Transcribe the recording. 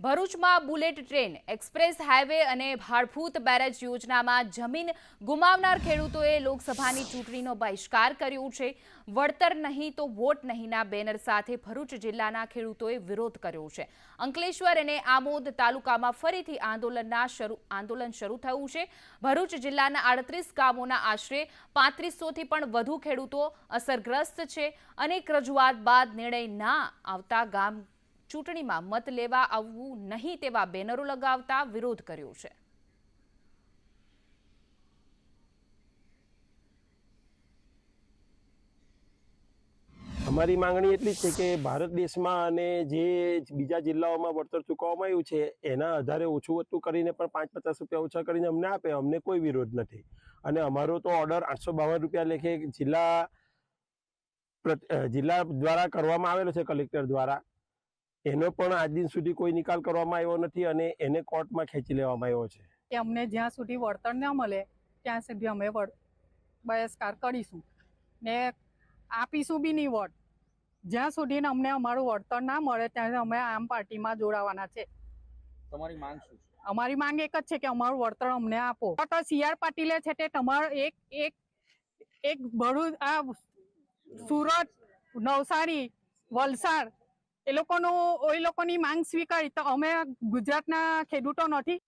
ભરૂચમાં bullet train, express highway અને Bhadbhut barrage યોજનામાં જમીન ગુમાવનાર ખેડૂતોએ લોકસભાની ચૂંટણીનો બહિષ્કાર કર્યો છે. વળતર નહીં તો વોટ નહીંના બેનર સાથે ભરૂચ જિલ્લાના ખેડૂતોએ વિરોધ કર્યો છે. અંકલેશ્વર અને આમોદ તાલુકામાં ફરીથી આંદોલનના શરૂ, આંદોલન શરૂ થયું છે. ભરૂચ જિલ્લાના આડત્રીસ ગામોના આશરે પાંત્રીસોથી પણ વધુ ખેડૂતો અસરગ્રસ્ત છે. અનેક રજૂઆત બાદ નિર્ણય ના આવતા ગામ ચૂંટણીમાં મત લેવા આવવું નહીં તેવા બેનરો લગાવતા વિરોધ કર્યો છે. અમારી માંગણી એટલી જ છે કે ભારત દેશમાં અને જે બીજા જિલ્લાઓમાં વળતર ચૂકવવામાં આવ્યું છે, એના આધારે ઓછું વધતું કરીને પણ પાંચ પચાસ રૂપિયા ઓછા કરીને અમને આપે, અમને કોઈ વિરોધ નથી. અને અમારો તો ઓર્ડર આઠસો બાવન રૂપિયા લેખે જિલ્લા જિલ્લા દ્વારા કરવામાં આવેલો છે, કલેક્ટર દ્વારા. એનો પણ આજ દિન સુધી કોઈ નિકાલ કરવામાં આવ્યો નથી અને એને કોર્ટમાં ખેંચી લેવામાં આવ્યો છે. કે અમને જ્યાં સુધી વળતર ન મળે ત્યાં સુધી અમે વળ બહિષ્કાર કરીશું. ને આપીશું બી નહીં વોટ જ્યાં સુધી અમને અમારું વળતર ના મળે ત્યાં અમે આમ પાર્ટીમાં જોડાવાના છે. તમારી માંગ શું છે? અમારી માંગ એક જ છે કે અમારું વળતર અમને આપો. તો સી આર પાટીલે છે તે તમારો એક એક એક ભરૂચ આ સુરત નવસારી વલસાડ એ લોકોનું એ લોકોની માંગ સ્વીકારી. તો અમે ગુજરાતના ખેડૂતો નથી.